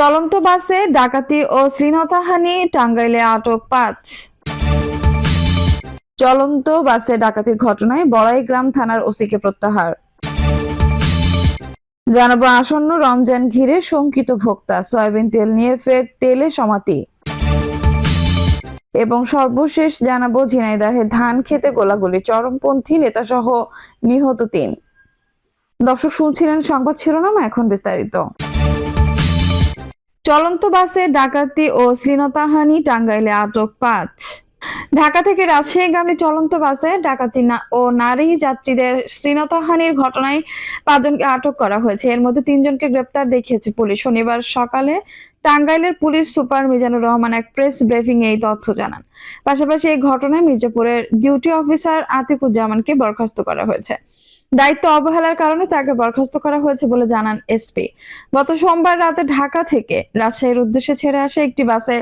চলন্ত বাসে ডাকাতি ও শ্রীনতাহানি টাঙ্গাইলে আটক পাঁচ। চলন্ত বাসে ডাকাতির ঘটনায় বড়াইগ্রাম থানার ওসিকে প্রত্যাহার। জানাব আসন্ন রমজান ঘিরে শঙ্কিত ভোক্তা, সয়াবিন তেল নিয়ে ফের তেলে সমাতি। এবং সর্বশেষ জানাব ঝিনাইদাহে ধান খেতে গোলাগুলি, চরমপন্থী নেতা সহ নিহত তিন। দর্শক শুনছিলেন সংবাদ শিরোনাম, এখন বিস্তারিত। চলন্ত বাসে ডাকাতি ও শ্রীনতাহানি টাঙ্গাইলে আটক পাঁচ। ঢাকা থেকে রাজশাহীগামী চলন্ত বাসে ডাকাতি ও নারী যাত্রীদের শ্রীনতাহানির ঘটনায় পাঁচজনকে আটক করা হয়েছে। এর মধ্যে তিনজনকে গ্রেপ্তার দেখিয়েছে পুলিশ। শনিবার সকালে টাঙ্গাইলের পুলিশ সুপার মিজানুর রহমান এক প্রেস ব্রিফিং এই তথ্য জানান। পাশাপাশি এই ঘটনায় মির্জাপুরের ডিউটি অফিসার আতিকুজ্জামানকে বরখাস্ত করা হয়েছে। দায়িত্ব অবহেলার কারণে তাকে বরখাস্ত করা হয়েছে বলে জানান এসপি গত সোমবার রাতে ঢাকা থেকে রাজশাহীর উদ্দেশ্যে ছেড়ে আসা একটি বাসে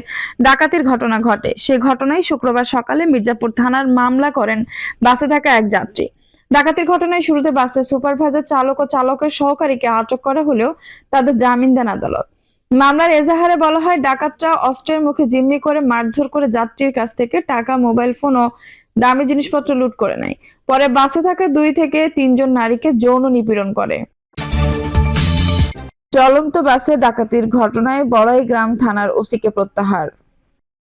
ডাকাতির ঘটনা ঘটে। সে ঘটনায় শুক্রবার সকালে মির্জাপুর থানার মামলা করেন বাসে থাকা এক যাত্রী। ডাকাতির ঘটনায় শুরুতে বাসের সুপারভাইজার চালক ও চালকের সহকারীকে আটক করা হলেও তাদের জামিন দেন আদালত। মামলার এজাহারে বলা হয়, ডাকাতরা অস্ত্রের মুখে জিম্মি করে, মারধর করে যাত্রীর কাছ থেকে টাকা, মোবাইল ফোন ও দামি জিনিসপত্র লুট করে নেয়। পরে বাসে থাকা দুই থেকে তিনজন নারীকে যৌন নিপীড়ন করে। চলন্ত বাসে ডাকাতির ঘটনায় বড়াই গ্রাম থানার ওসিকে প্রত্যাহার।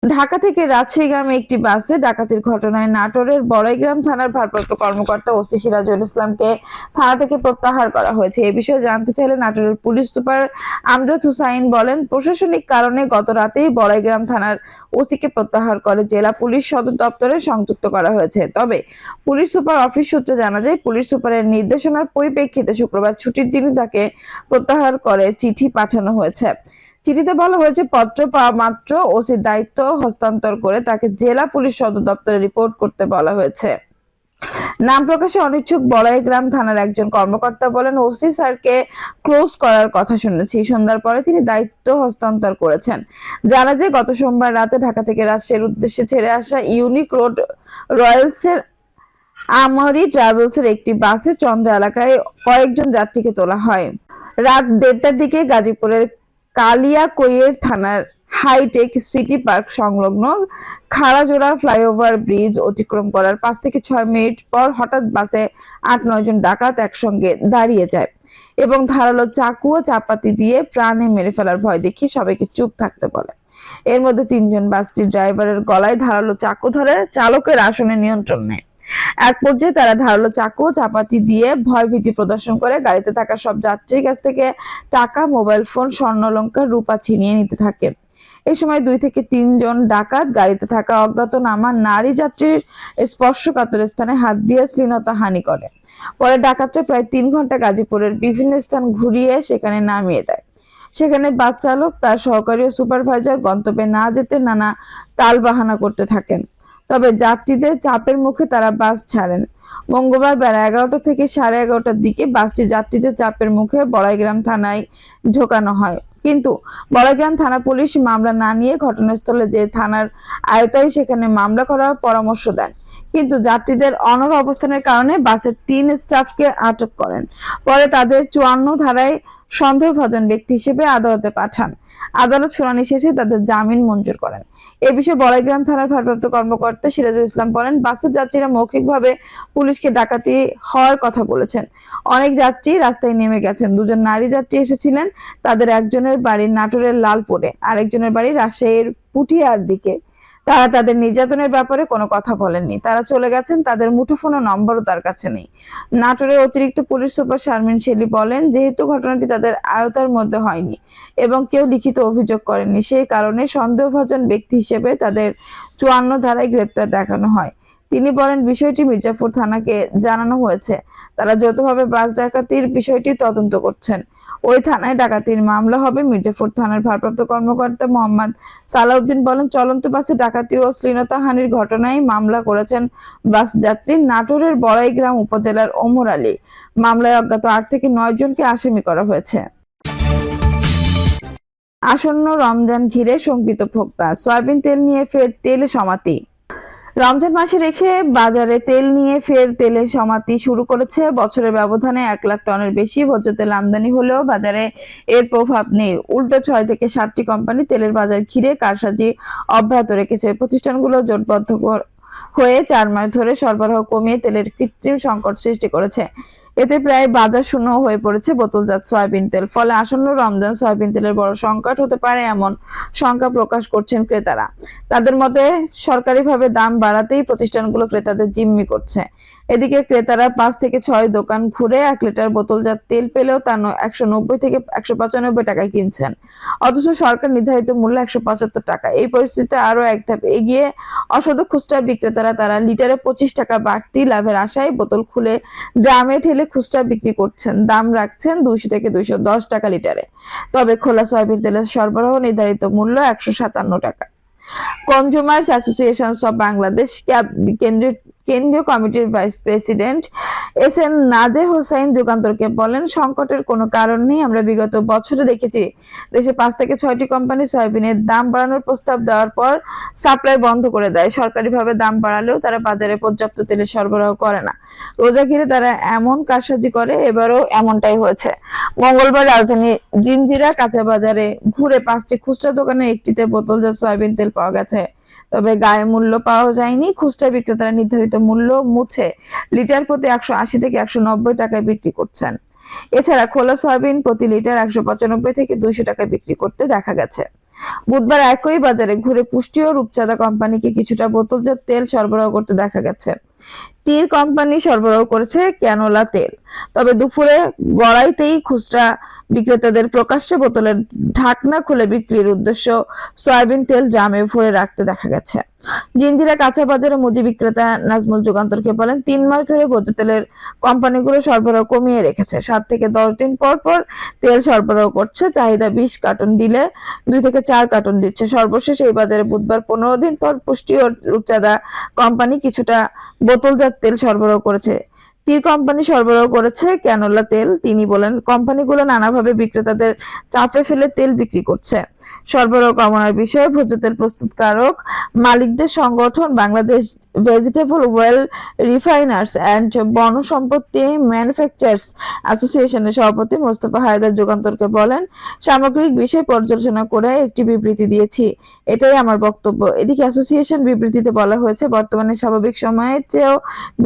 ঢাকা থেকে রাজশাহীগামী একটি বাসে ডাকাতির ঘটনায় নাটোরের বড়াইগ্রাম থানার ভারপ্রাপ্ত কর্মকর্তা ওসি সিরাজুল ইসলামকে থানা থেকে প্রত্যাহার করা হয়েছে। এ বিষয়ে জানতে চাইলে নাটোরের পুলিশ সুপার আমজাদ হুসাইন বলেন, প্রশাসনিক কারণে গত রাতেই বড়াইগ্রাম থানার ওসিকে প্রত্যাহার করে জেলা পুলিশ সদর দপ্তরে সংযুক্ত করা হয়েছে। তবে পুলিশ সুপার অফিস সূত্রে জানা যায়, পুলিশ সুপারের নির্দেশনার পরিপ্রেক্ষিতে শুক্রবার ছুটির দিনে তাকে প্রত্যাহার করে চিঠি পাঠানো হয়েছে। চিঠিতে বলা হয়েছে, পত্র পাওয়া মাত্র ওসির দায়িত্ব হস্তান্তর করে তাকে জেলা পুলিশ সদর দপ্তরে রিপোর্ট করতে বলা হয়েছে। নাম প্রকাশে অনিচ্ছুক বড়াইগ্রাম থানার একজন কর্মকর্তা বলেন, ওসি স্যারকে ক্লোজ করার কথা শুনেছি। সন্ধ্যার পরে তিনি দায়িত্ব হস্তান্তর করেছেন। জানা যায়, গত সোমবার রাতে ঢাকা থেকে রাজশাহীর উদ্দেশ্যে ছেড়ে আসা ইউনিক রোড রয়্যালসের আমরি ট্রাভেলসের একটি বাসে চন্দ্র এলাকায় কয়েকজন যাত্রীকে তোলা হয়। রাত দেড়টার দিকে গাজীপুরের কালিয়াকৈয়ের থানার হাইটেক সিটি পার্ক সংলগ্ন খাড়াজোড়া ফ্লাইওভার ব্রিজ অতিক্রম করার পাঁচ থেকে ছয় মিনিট পর হঠাৎ বাসে আট, নয় জন ডাকাত একসঙ্গে দাঁড়িয়ে যায় এবং ধারালো চাকু ও চাপাতি দিয়ে প্রাণে মেরে ফেলার ভয় দেখিয়ে সবাইকে চুপ থাকতে বলে। এর মধ্যে তিনজন বাসটির ড্রাইভারের গলায় ধারালো চাকু ধরে চালকের আসনে নিয়ন্ত্রণ নেয়। এক পর্যায়ে তারা ধারালো চাকু চাপাতি দিয়ে ভয় ভীতি প্রদর্শন করে গাড়িতে থাকা সব যাত্রীর কাছ থেকে টাকা, মোবাইল ফোন স্বর্ণলঙ্কার রূপা ছিনিয়ে নিতে থাকে। এই সময় দুই থেকে তিনজন ডাকাত গাড়িতে থাকা অজ্ঞাত নামা নারী যাত্রীর স্পর্শকাতর স্থানে হাত দিয়ে শ্লীলতা হানি করে। পরে ডাকাতরা প্রায় তিন ঘণ্টা গাজীপুরের বিভিন্ন স্থান ঘুরিয়ে সেখানে নামিয়ে দেয়। সেখানে বাস চালক, তার সহকারী ও সুপারভাইজার গন্তব্যে না যেতে নানা টালবাহানা করতে থাকেন। তবে যাত্রীদের চাপের মুখে তারা বাস ছাড়েন। মঙ্গলবার বেলা এগারোটা থেকে সাড়ে এগারোটার দিকে বাসটি যাত্রীদের চাপের মুখে বড়াইগ্রাম থানায় ঢোকানো হয়। কিন্তু বড়াইগ্রাম থানা পুলিশ মামলা না নিয়ে ঘটনাস্থলে যে থানার আয়তায় সেখানে মামলা করার পরামর্শ দেন। কিন্তু যাত্রীদের অনর অবস্থানের কারণে বাসের তিন স্টাফকে আটক করেন। পরে তাদের চুয়ান্ন ধারায় সন্দেহভাজন ব্যক্তি হিসেবে আদালতে পাঠান। আদালত শুনানি শেষে তাদের জামিন মঞ্জুর করেন। এ বিষয়ে বড়াইগ্রাম থানার ভারপ্রাপ্ত কর্মকর্তা সিরাজুল ইসলাম বলেন, বাসের যাত্রীরা মৌখিকভাবে পুলিশকে ডাকাতি হওয়ার কথা বলেছেন। অনেক যাত্রী রাস্তায় নেমে গেছেন। দুজন নারী যাত্রী এসেছিলেন, তাদের একজনের বাড়ি নাটোরের লালপুরে, আরেকজনের বাড়ি রাজশাহীর পুঠিয়ার দিকে। তারা তাদের নির্যাতনের ব্যাপারে কোনো কথা বলেননি। তারা চলে গেছেন, তাদের মুঠোফোন নম্বরও তার কাছে নেই। নাটোরের অতিরিক্ত পুলিশ সুপার শারমিন শেলি বলেন, যেহেতু ঘটনাটি তাদের আয়তার মধ্যে হয়নি এবং কেউ লিখিত অভিযোগ করেননি, সেই কারণে সন্দেহভাজন ব্যক্তি হিসেবে তাদের চুয়ান্ন ধারায় গ্রেপ্তার দেখানো হয়। তিনি বলেন, বিষয়টি মির্জাপুর থানাকে জানানো হয়েছে। তারা যৌথভাবে বাস ডাকাতির বিষয়টি তদন্ত করছেন। ওই থানায় ডাকাতির মামলা হবে। মির্জাপুর থানার ভারপ্রাপ্ত কর্মকর্তা মোহাম্মদ সালাউদ্দিন বলেন, চলন্ত বাসে ডাকাতি ও শ্লীলতাহানির ঘটনায় মামলা করেছেন বাস যাত্রী নাটোরের বড়াইগ্রাম উপজেলার ওমর আলী। মামলায় অজ্ঞাত আট থেকে নয় জনকে আসামি করা হয়েছে। আসন্ন রমজান ঘিরে শঙ্কিত ভোক্তা। সয়াবিন তেল নিয়ে ফের তেলে সমাতি। রমজান মাসে রেখে বাজারে তেল নিয়ে ফের তেলের সমাপ্তি শুরু করেছে। বছরের ব্যবধানে এক লাখ টনের বেশি ভোজ্য তেল আমদানি হলেও বাজারে এর প্রভাব নেই। উল্টো ছয় থেকে সাতটি কোম্পানি তেলের বাজার ঘিরে কারসাজি অব্যাহত রেখেছে। প্রতিষ্ঠানগুলো জোটবদ্ধ হয়ে চার মাস ধরে সরবরাহ কমিয়ে তেলের কৃত্রিম সংকট সৃষ্টি করেছে। এতে প্রায় বাজার শূন্য হয়ে পড়েছে বোতলজাত সয়াবিন তেল। ফলে আসন্ন রমজান সয়াবিন তেলের বড় সংকট হতে পারে এমন শঙ্কা প্রকাশ করছেন ক্রেতারা। তাদের মতে, সরকারিভাবে দাম বাড়াতেই প্রতিষ্ঠানগুলো ক্রেতাদের জিম্মি করছে। এদিকে ক্রেতারা পাঁচ থেকে ছয় দোকান ঘুরে এক লিটার বোতলজাত তেল পেলেও তা একশো নব্বই থেকে একশো পঁচানব্বই টাকায় কিনছেন। অথচ সরকার নির্ধারিত মূল্য একশো পঁচাত্তর টাকা। এই পরিস্থিতিতে আরও এক ধাপ এগিয়ে অসদ খুচরা বিক্রেতারা তারা লিটারে পঁচিশ টাকা বাড়তি লাভের আশায় বোতল খুলে ড্রামে ঠেলে খুচরা বিক্রি করছেন। দাম রাখছেন দুইশো থেকে দুইশো দশ টাকা লিটারে। তবে খোলা সয়াবিন তেলের সরবরাহ নির্ধারিত মূল্য একশো সাতান্ন টাকা। Consumers association of Bangladesh CAB- কেন্দ্রীয় কমিটির vice president S N Nazer Hossain যুগান্তরকে বলেন, সংকটের কোনো কারণ নেই, আমরা বিগত বছরে দেখেছি দেশে পাঁচ থেকে ছয়টি কোম্পানি সয়াবিনের দাম বাড়ানোর প্রস্তাব দেওয়ার পর সাপ্লাই বন্ধ করে দেয়। সরকারিভাবে দাম বাড়ালেও তারা বাজারে পর্যাপ্ত তেলের সরবরাহ করে না। রোজা ঘিরে তারা এমন কারসাজি করে, এবারও এমনটাই হয়েছে। মঙ্গলবার রাজধানী জিনজিরা কাঁচা বাজারে ঘুরে পাঁচটি খুচরা দোকানে একটিতে বোতলজাত সয়াবিন তেল পাওয়া গেছে। তবে গায়ে মূল্য পাওয়া যায়নি। খুচরা বিক্রেতারা নির্ধারিত মূল্য মুছে লিটার প্রতি একশো আশি থেকে একশো নব্বই টাকায় বিক্রি করছেন। এছাড়া খোলা সয়াবিন প্রতি লিটার একশো পঁচানব্বই থেকে দুইশো টাকায় বিক্রি করতে দেখা গেছে। বুধবার একই বাজারে ঘুরে পুষ্টি ও রূপচাঁদা কোম্পানিকে কিছুটা বোতলজাত তেল সরবরাহ করতে দেখা গেছে। তীর কোম্পানি সরবরাহ করেছে ক্যানোলা তেল। তবে দুপুরে গড়াইতেই খুচরা বিক্রেতাদের প্রকাশ্যে বোতলের ঢাকনা খুলে বিক্রির উদ্দেশ্য সয়াবিন তেল ড্রামে ভরে রাখতে দেখা গেছে। জিঞ্জিরা কাঁচা বাজারে মুদি বিক্রেতা নাজমুল যুগান্তরকে বলেন, তিন মাস ধরে ভোজ্য তেলের কোম্পানিগুলো সরবরাহ কমিয়ে রেখেছে। সাত থেকে দশ দিন পর পর তেল সরবরাহ করছে। চাহিদা বিশ কার্টন দিলে দুই থেকে চার কার্টন দিচ্ছে। সর্বশেষ এই বাজারে বুধবার পনেরো দিন পর পুষ্টি ও রূপচাঁদা কোম্পানি কিছুটা বোতলজাত তেল সরবরাহ করেছে। তীর কোম্পানি সরবরাহ করেছে ক্যানোলা তেল। তিনি বলেন, কোম্পানিগুলো নানাভাবে বিক্রেতাদের চাপে ফেলে তেল বিক্রি করছে। সরবরাহ কমানোর বিষয়ে ভোজ্য তেল প্রস্তুতকারক মালিকদের সংগঠন Bangladesh vegetable oil refiners and vanaspati manufacturers অ্যাসোসিয়েশনের সভাপতি মোস্তফা হায়দার যুগান্তরকে বলেন, সামগ্রিক বিষয় পর্যালোচনা করে একটি বিবৃতি দিয়েছি। এটাই আমার বক্তব্য। এদিকে অ্যাসোসিয়েশন বিবৃতিতে বলা হয়েছে, বর্তমানে স্বাভাবিক সময়ের চেয়েও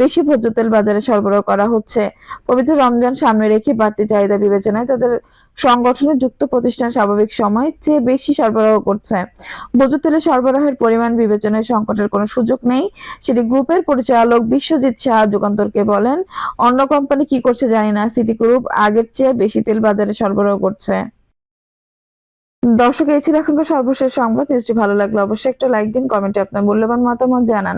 বেশি ভোজ্য তেল বাজারে সরবরাহ করা হচ্ছে। পবিত্র রমজান সামনে রেখে বাড়তি চাহিদা বিবেচনায় তাদের সংগঠনে যুক্ত প্রতিষ্ঠান স্বাভাবিক সময়ের চেয়ে বেশি সরবরাহ করছে। ভোজ্য তেলের সরবরাহের পরিমাণ বিবেচনায় সংকটের কোনো সুযোগ নেই। সেটি গ্রুপের পরিচালক বিশ্বজিৎ শাহ যুগান্তরকে বলেন, অন্য কোম্পানি কি করছে জানি না, সিটি গ্রুপ আগের চেয়ে বেশি তেল বাজারে সরবরাহ করছে। দর্শক, এই ছিল এখনকার সর্বশেষ সংবাদ। নিউজটি ভালো লাগলে অবশ্যই একটা লাইক দিন, কমেন্টে আপনার মূল্যবান মতামত জানান।